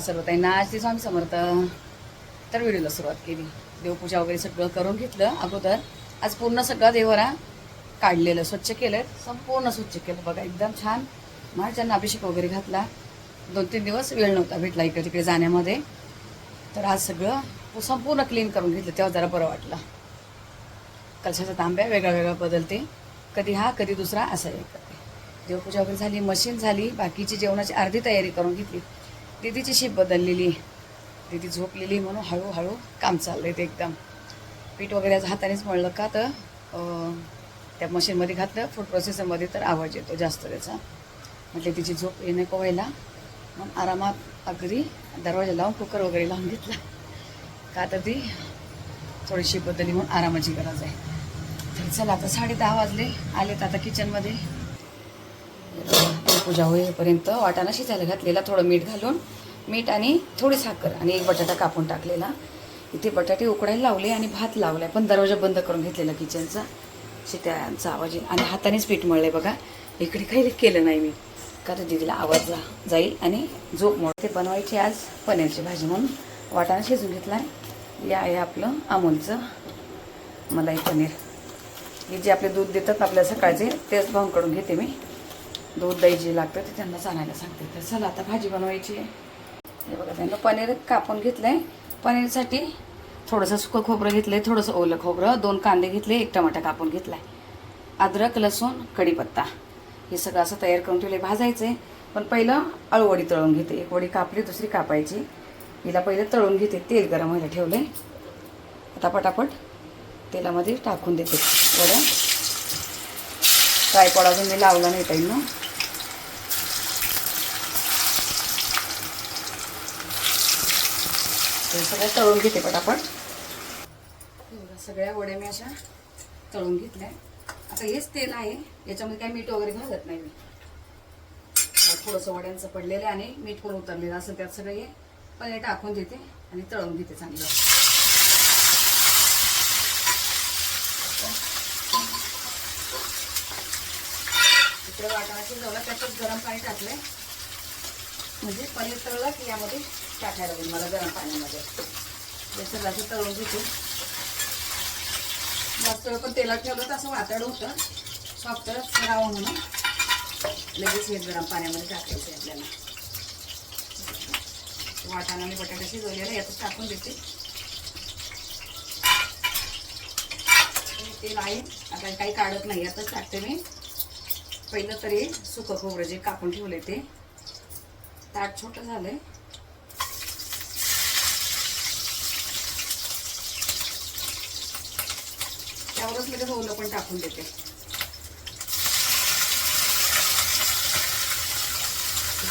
नमस्कार सर्वताईंना. आज ते स्वामी समर्थ तर व्हिडिओला सुरुवात केली. देवपूजा वगैरे सगळं करून घेतलं अगोदर. आज पूर्ण सगळं देवरा काढलेलं स्वच्छ केलं संपूर्ण स्वच्छ केलं. बघा एकदम छान. महाराजांना अभिषेक वगैरे घातला. दोन तीन दिवस वेळ नव्हता भेटला इकडे तिकडे जाण्यामध्ये. तर आज सगळं संपूर्ण क्लीन करून घेतलं. तेव्हा जरा बरं वाटलं. कलशाचा तांब्या वेगळा वेगळा बदलते. कधी हा कधी दुसरा असं एक करते देवपूजा वगैरे झाली मशीन झाली. बाकीची जेवणाची अर्धी तयारी करून घेतली. दिदीची शीप बदललेली दिदी झोपलेली म्हणून हळूहळू काम चाललंय ते एकदम. पीठ वगैरे हातानेच मळलं का तर त्या मशीनमध्ये घातलं फूड प्रोसेसरमध्ये तर आवाज येतो जास्त त्याचा. म्हटलं तिची झोप येणे नको व्हायला मग आरामात अगदी दरवाजा लावून कुकर वगैरे लावून घेतला. का तर ती थोडीशी बदलली म्हणून आरामाची गरज आहे. तर चला आता साडे दहा वाजले. आलेत आता किचनमध्ये पूजा होईपर्यंत वाटाणा शिजायला घातलेला थोडं मीठ घालून मीठ आणि थोडी साखर आणि एक बटाटा कापून टाकलेला. इथे बटाटे उकडायला लावले आणि भात लावलाय पण दरवाजा बंद करून घेतलेला किचनचा. शिट्यांचा आवाज येईल. आणि हातानेच पीठ मळले बघा. इकडे काही केलं नाही मी. कारण दिदीला आवाज जा जाईल आणि झोप मोठे ते बनवायची आज पनीरची भाजी म्हणून. वाटाणा शिजून घेतला आहे या आहे आपलं अमूलचं मलाई पनीर. हे जे आपले दूध देतात आपल्या सकाळचे तेच भाऊंकडून घेते मी. दूध दही जे लागतं ते त्यांना चालायला सांगते. तर चला आता भाजी बनवायची आहे. हे बघा त्यांना पनीर कापून घेतलं आहे पनीरसाठी थोडंसं सुकं खोबरं घेतलं आहे थोडंसं ओलं खोबरं दोन कांदे घेतले एक टमाटा कापून घेतला आहे अद्रक लसूण कढीपत्ता. हे सगळं असं तयार करून ठेवले भाजायचं आहे. पण पहिलं अळूवडी तळून घेते. एक वडी कापली दुसरी कापायची. हिला पहिलं तळून घेते तेल गरम व्हायला ठेवले आता पटापट तेलामध्ये टाकून देते. वड्या ट्रायपॉड अजून मी लावला नाही ताई ना सगळ्या तळून घेते पटापट सगळ्या वड्या मी अशा तळून घेतल्या. आता हेच तेल आहे. याच्यामध्ये काय मीठ वगैरे घालत नाही मी. थोडंसं वड्यांचं पडलेलं आहे आणि मीठ पण उतरलेलं असं त्यात सगळं हे पनीर टाकून देते आणि तळून घेते चांगलं. इकडे वाटाणा शिजवला त्यातच गरम पाणी टाकलंय. म्हणजे पनीर तळला की यामध्ये टाकायला लागेल मला गरम पाण्यामध्ये. हे असं तळून घेते. जास्त वेळ पण तेलात ठेवलं तर असं वातड होतं. सॉफ्ट राहावं म्हणून. लगेच हे गरम पाण्यामध्ये टाकायचं आहे आपल्याला. वाटाणा आणि बटाटा शिजवलेला यातच टाकून देते. तेल आहे. आता काही काढत नाही यातच टाकते मी. पहिलं तरी सुकं खोबरं जे कापून ठेवले ते. ताट छोटं झालंय. त्यावरच लगेच ओलं पण टाकून देते.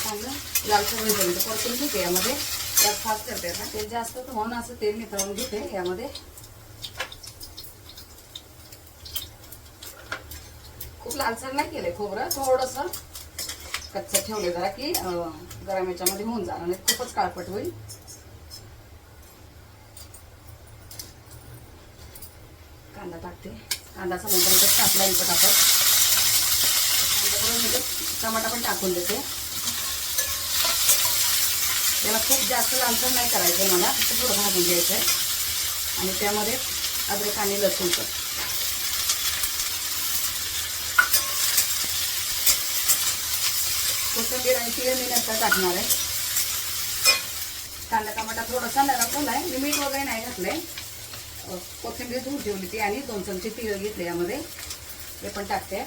चांगलं? लालसर होईपर्यंत परतून घेते यामध्ये. त्यात फास्ट करते आता. तेल जास्त तर म्हणून असं तेल निथळून घेते यामध्ये. खूप लालसर नाही केलंय खोबरं थोडंसं. कच्चं ठेवले जरा की गरम याच्यामध्ये होऊन जाणार नाही खूपच काळपट होईल. कांदा टाकते. कांदा समोर टाकला मी पटापट. कांद्याबरोबर टमाटा पण टाकून देते. त्याला खूप जास्त लालसर नाही करायचं आहे मला फक्त थोडं भाजून घ्यायचं आहे आणि त्यामध्ये अद्रक आणि लसूण पण. कोथिंबीर आणि तिळ मी नंतर टाकणार आहे. कांदा टमाटा थोडासा नरम झाला आहे मी मीठ वगैरे नाही घातलंय. आहे कोथिंबीर धुवून ठेवली ती आणि दोन चमचे तिळ घेतले यामध्ये. ते पण टाकते.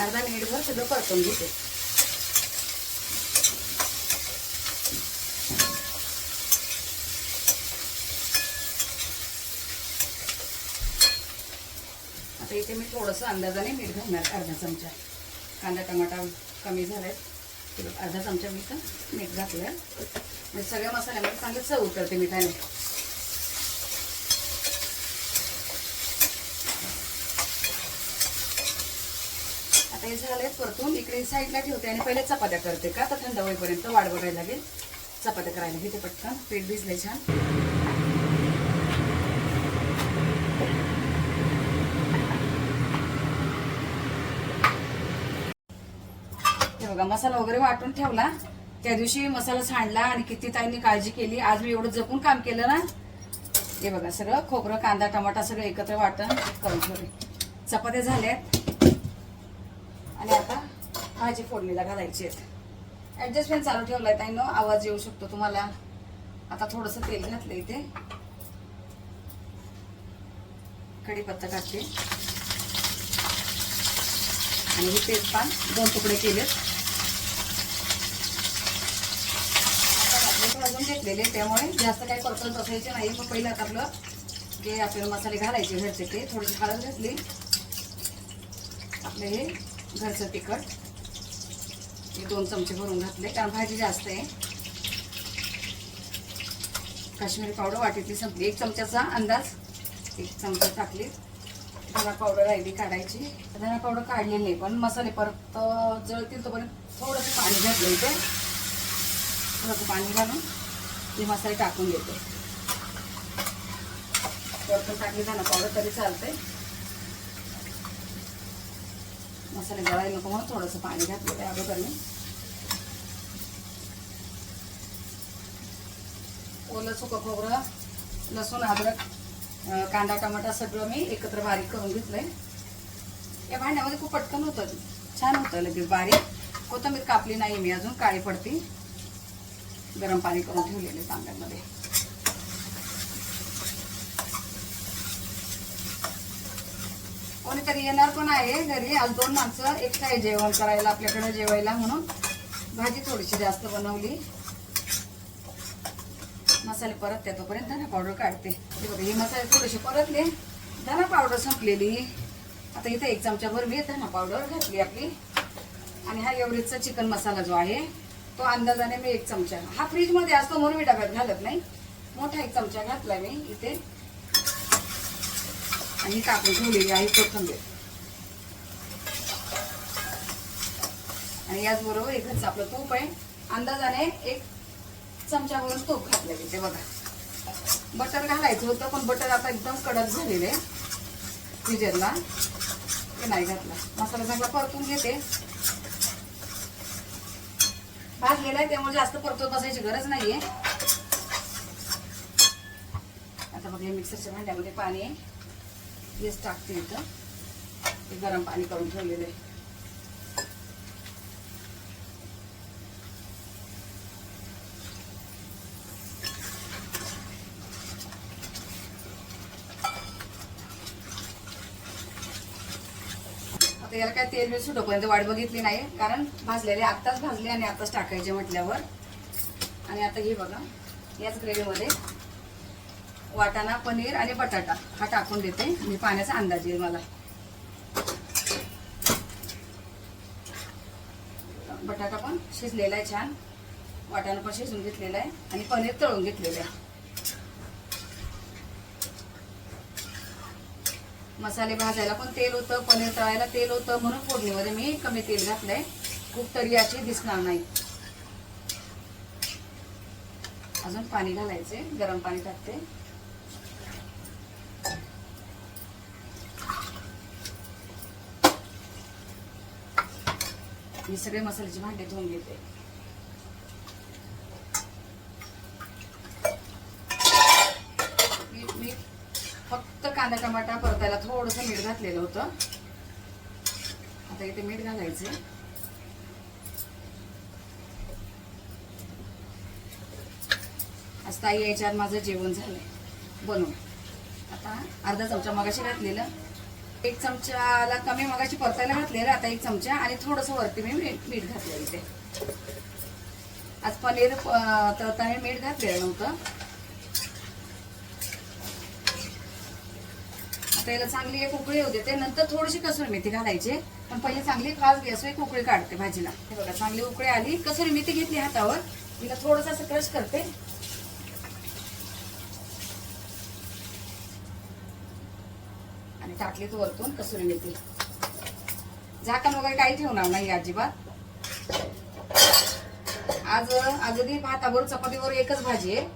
अर्धा मिनिटभर सगळं परतून घेते. आता इथे मी थोडंसं अंदाजाने मीठ घालणार अर्धा चमचा. कांदा टमाटा कमी झाला आहे अर्धा चमचा मी तर मीठ घातलं म्हणजे सगळ्या मसाल्यामध्ये चांगलं चव उतरते मिठाने. आता हे झालंय परतून इकडे साईडला ठेवते आणि पहिले चपात्या करते का? तर थंड होईपर्यंत वाट बघायला लागेल. चपात्या करायला. घेते पटकन. पीठ भिजले छान. बघा मसाला वगैरे वाटून ठेवला. त्या दिवशी मसाला सांडला आणि किती ताईंनी काळजी केली. आज मी एवढं जपून काम केलं ना. हे बघा सगळं खोबरं कांदा टमाटा सगळं एकत्र वाटण करून ठेवले चपात्या झाल्यात. आणि आता भाजी फोडणीला घालायची आहेत. ॲडजस्टमेंट चालू ठेवलाय ताईंनो. आवाज येऊ शकतो तुम्हाला. आता थोडस तेल घातलं इथे. कढीपत्ता टाकते आणि हे तेजपान दोन तुकडे केलेत आता भाजले घेतलेले त्यामुळे जास्त काही परतून बसायचे नाही. मग पहिलं आता आपलं जे आपल्याला मसाले घालायचे घरचे ते थोडीशी हळद घातली. आपले हे घरचं तिखट. हे दोन चमचे भरून घातले. कारण भाजी जास्त आहे. काश्मीरी पावडर वाटीतली संपली. एक चमच्याचा अंदाज. एक चमचा टाकली. धना पावडर राहिली काढायची. धना पावडर काढलेली नाही पण मसाले परत जळतील तोपर्यंत थोडंसं पाणी घातलं इथे. थोडंसं पाणी घालून. ते मसाले टाकून देते. वरतून टाकली धना पावडर तरी चालते मसाले गळायला नको म्हणून थोडंसं पाणी घातलं त्या अगोदर मी ओलं सुकं खोबरं लसूण अद्रक कांदा टमाटा सगळं मी एकत्र बारीक करून घेतलंय. या भांड्यामध्ये खूप पटकन होतं. छान होतं लगेच बारीक. कोथिंबीर कापली नाही मी अजून काळी पडती. गरम पाणी करून ठेवलेले तांब्यामध्ये. कोणीतरी येणार पण आहे घरी. आज दोन माणसं एकटा आहे जेवण करायला आपल्याकडे जेवायला म्हणून. भाजी थोडीशी जास्त बनवली. मसाले परत त्या तोपर्यंत धना पावडर काढते. हे बघा हे मसाले थोडेसे परतले. धना पावडर संपलेली. आता इथे एक चमचाभर मी धना पावडर घातली आपली. आणि हा एवढीचा चिकन मसाला जो आहे तो अंदाजाने मी एक चमचा हा फ्रीजमध्ये असतो म्हणून मी डब्यात घालत नाही. मोठा एक चमचा घातला मी इथे. आणि कापून ठेवलेली आहे कोथंबीर. आणि याचबरोबर एक घरचं आपलं तूप आहे. अंदाजाने एक चमच्यावरून तूप घातलं तिथे बघा. बटर घालायचं होतं पण बटर आता एकदम कडक झालेलं आहे. फ्रीजरला. ते नाही घातला. मसाला चांगला परतून घेते. भाजलेला आहे त्यामुळे जास्त परतवत बसायची गरज नाहीये. आता बघ मिक्सरच्या भांड्यामध्ये पाणी आहे. टाकते इथं. गरम पाणी करून ठेवलेलं आहे. आता याला काय तेल बिल सुटोपर्यंत वाट बघितली नाही कारण भाजलेले आत्ताच भाजले आणि आत्ताच टाकायचे म्हटल्यावर. आणि आता हे बघा याच ग्रेव्हीमध्ये वाटाणा पनीर आणि बटाटा हा टाकून देते. मी पाण्याचा अंदाज येईल मला. बटाटा पण शिजलेला आहे छान. वाटाणा पण शिजून घेतलेला आहे आणि पनीर तळून घेतलेलं आहे. मसाले भाजायला पण तेल होतं पनीर तळायला तेल होतं म्हणून फोडणीमध्ये मी कमी तेल घातलंय. खूप तरी अशी दिसणार नाही. अजून पाणी घालायचे गरम पाणी टाकते. मी सगळे मसाल्याची भांडे धुवून घेते मी मी फक्त कांदा टमाटा परतायला थोडंसं मीठ घातलेलं होतं. आता इथे मीठ घालायचं आज ताई यायच्या माझं जेवण झालंय. बनवून. आता अर्धा चमचा मगाशी घातलेलं. एक चमचाला कमी मगाशी परतायला घातलेलं आता एक चमचा आणि थोडंसं वरती मी मीठ मीठ घातलेलं इथे. आज पनीर तर मीठ घातलेलं नव्हतं. त्याला चांगली एक उकळी होते ते नंतर थोडीशी कसुरी मेथी घालायची. पण पहिले चांगली खास गॅसवर एक उकळी काढते भाजीला. हे बघा चांगली उकळी आली. कसुरी मेथी घेतली हातावर. तिला थोडंसं असं क्रश करते. आणि टाकली तो वरतून कसुरी मेथी. झाकण वगैरे काही ठेवणार नाही अजिबात. आज अगदी भातावर चपातीवर एकच भाजी आहे.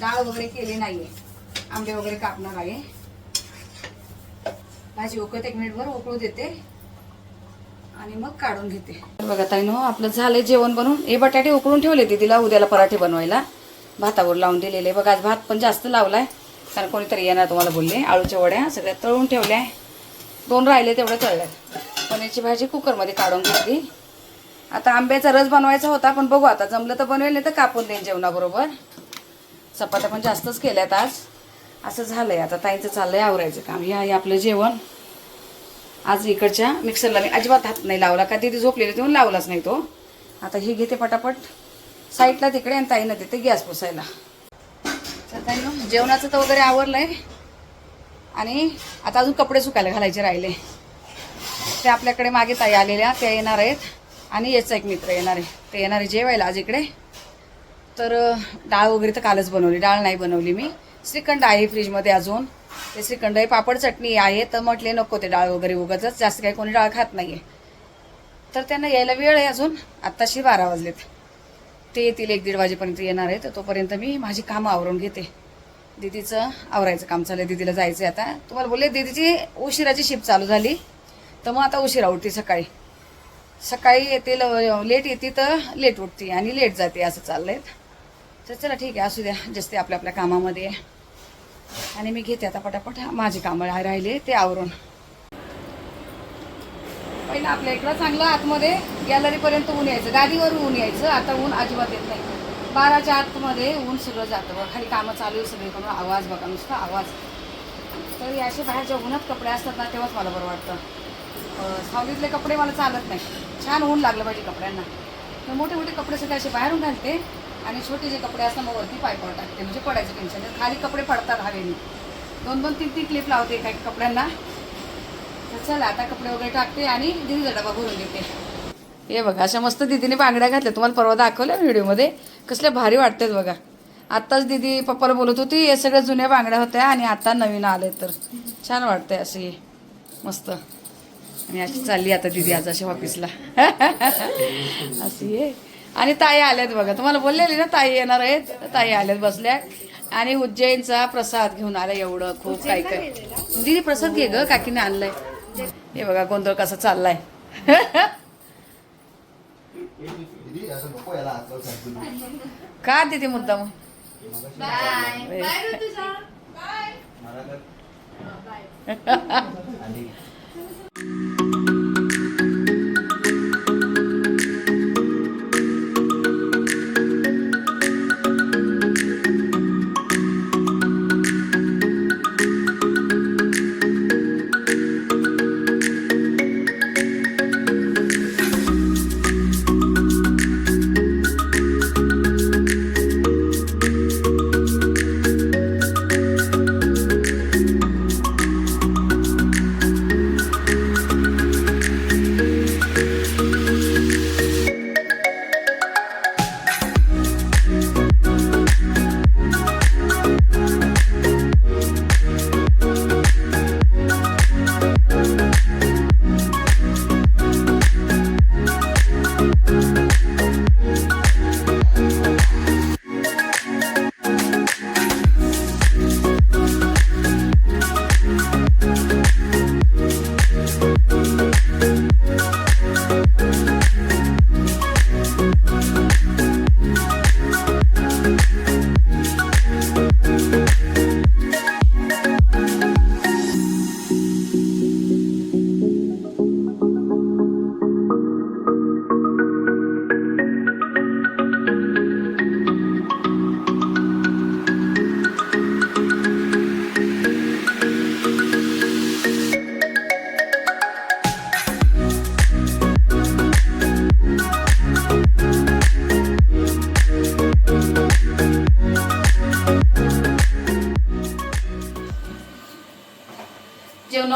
डाळ वगैरे केली नाहीये. आंबे वगैरे कापणार आहे. भाजी उकळत एक मिनिटभर उकळू देते आणि मग काढून घेते. बघा ताई नो आपलं झालं जेवण बनवून. हे बटाटे उकळून ठेवले तिला उद्याला पराठे बनवायला. भातावर लावून दिलेले. बघा आज भात पण जास्त लावलाय. कारण कोणीतरी येणार तुम्हाला बोलले. आळूच्या वड्या सगळ्या तळून ठेवल्या. दोन राहिले तेवढ्या तळल्यात. पनीरची भाजी कुकरमध्ये काढून घेतली. आता आंब्याचा रस बनवायचा होता पण बघू आता. जमलं तर बनवेल नाही तर कापून देईन जेवणाबरोबर. चपात्या पण जास्तच केल्यात आज. असं झालंय. आता ताईंचं चाललंय आवरायचं काम. हे आहे आपलं जेवण. आज इकडच्या मिक्सरला मी अजिबात हात नाही लावला. का दिदी झोपलेली तेव्हा लावलाच नाही तो. आता हे घेते पटापट. साईडला तिकडे आणि ताईनं देते गॅस पुसायला. जेवणाचं तर वगैरे आवरलंय. आणि आता अजून कपडे सुकायला घालायचे राहिले. ते आपल्याकडे मागे ताई आलेल्या त्या येणार आहेत. आणि याचा एक मित्र येणार आहे. ते येणार आहे जेवायला आज इकडे. तर डाळ वगैरे तर कालच बनवली. डाळ नाही बनवली मी. श्रीखंड आहे फ्रीजमध्ये अजून. ते श्रीखंड हे पापड चटणी आहे तर म्हटले नको ते डाळ वगैरे उगाच जास्त काही कोणी डाळ खात नाही आहे तर त्यांना यायला वेळ आहे अजून आत्ताशी बारा वाजलेत. ते येतील एक दीड वाजेपर्यंत येणार आहे तर तोपर्यंत मी माझी कामं आवरून घेते. दीदीचं आवरायचं काम चाललं दीदीला जायचं आहे आता. तुम्हाला बोलले दीदीची उशिराची शिफ्ट चालू झाली तर मग आता उशिरा उठते सकाळी. सकाळी येते लेट येते तर लेट उठते आणि लेट जाते असं चाललं आहे तर चला ठीक आहे असू द्या जसते आपल्या आपल्या कामामध्ये आणि मी घेते आता पटापट. माझे कामं राहिले ते आवरून. पहिलं आपल्या इकडं चांगलं आतमध्ये गॅलरीपर्यंत ऊन यायचं. गादीवर ऊन यायचं. आता ऊन अजिबात येत नाही. बाराच्या आतमध्ये ऊन सगळं जातं बघा. खाली कामं चालू आहे सगळीकडून. आवाज बघा नुसता आवाज. तर असे बाहेरच्या उन्हात कपडे असतात ना तेव्हाच मला बरं वाटतं. सावलीतले कपडे मला चालत नाही. छान ऊन लागलं पाहिजे कपड्यांना. तर मोठे मोठे कपडे सगळे असे बाहेरून घालते. आणि छोटे जे कपडे असतात मग वरती पायपावर टाकते म्हणजे पडायचं टेन्शन खाली कपडे पडतात हवेने. दोन दोन तीन तीन क्लिप लावते काही कपड्यांना. तर चला आता कपडे वगैरे टाकते आणि दिदीचा डबा भरून देते हे बघा अशा मस्त दिदीने बांगड्या घातल्या. तुम्हाला परवा दाखवल्या व्हिडिओमध्ये? कसल्या भारी वाटतात बघा. आत्ताच दिदी पप्पाला बोलत होती हे सगळ्या जुन्या बांगड्या होत्या आणि आता नवीन आले तर. छान वाटतंय असे मस्त. आणि अशी चालली आता दिदी आज अशा ऑफिसला अशी आहे. आणि ताई आल्यात बघा. तुम्हाला बोललेली ना ताई येणार आहेत. ताई आल्यात बसल्या. आणि उज्जैनचा प्रसाद घेऊन आला एवढं. खूप काय काय दिदी प्रसाद घे ग. काकीने आणलाय. हे बघा गोंधळ कसा चाललाय. का दिदी मुद्दा मग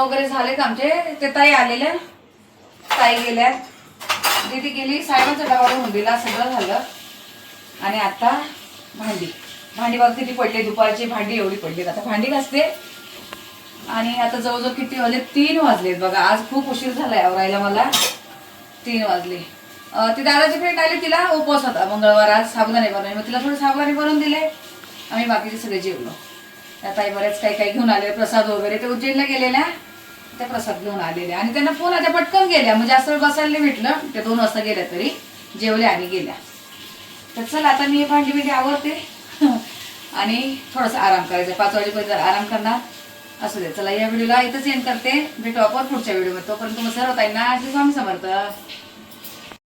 वगैरे झालेत आमचे? ते ताई आलेल्या. ताई गेल्या. दीदी गेली. साहेबांचा डबा होऊन दिला सगळं झालं. आणि आता भांडी. भांडी बघ किती पडली. दुपारची भांडी एवढी पडली आता भांडी घासते. आणि आता जवळजवळ किती वाजले? तीन वाजलेत बघा. आज खूप उशीर झालाय आवरायला मला. तीन वाजले. ती दादाची फ्रेंड आली. तिला उपवास होता मंगळवार आज. साबुदाणे बनवले. मग तिला थोडे साबुदाणे बनवून दिले. आम्ही बाकीचे सगळे जेवलो. त्या ताई बरेच काही काही घेऊन आले. प्रसाद वगैरे. ते उज्जैनला गेलेल्या. त्या प्रसाद घेऊन आलेल्या आणि त्यांना फोन आता पटकन गेल्या. म्हणजे असं बसायला भेटलं त्या दोन वाजता गेल्या तरी. जेवल्या आणि गेल्या. तर चला आता मी भांडी बिंडी आवरते. आणि थोडासा आराम करायचा. पाच वाजेपर्यंत आराम करणार असू दे. चला या व्हिडिओला इथंच एंड करते. भेटू आपण पुढच्या व्हिडिओमध्ये. तोपर्यंत मग सर्व ताईंना स्वामी समर्थ.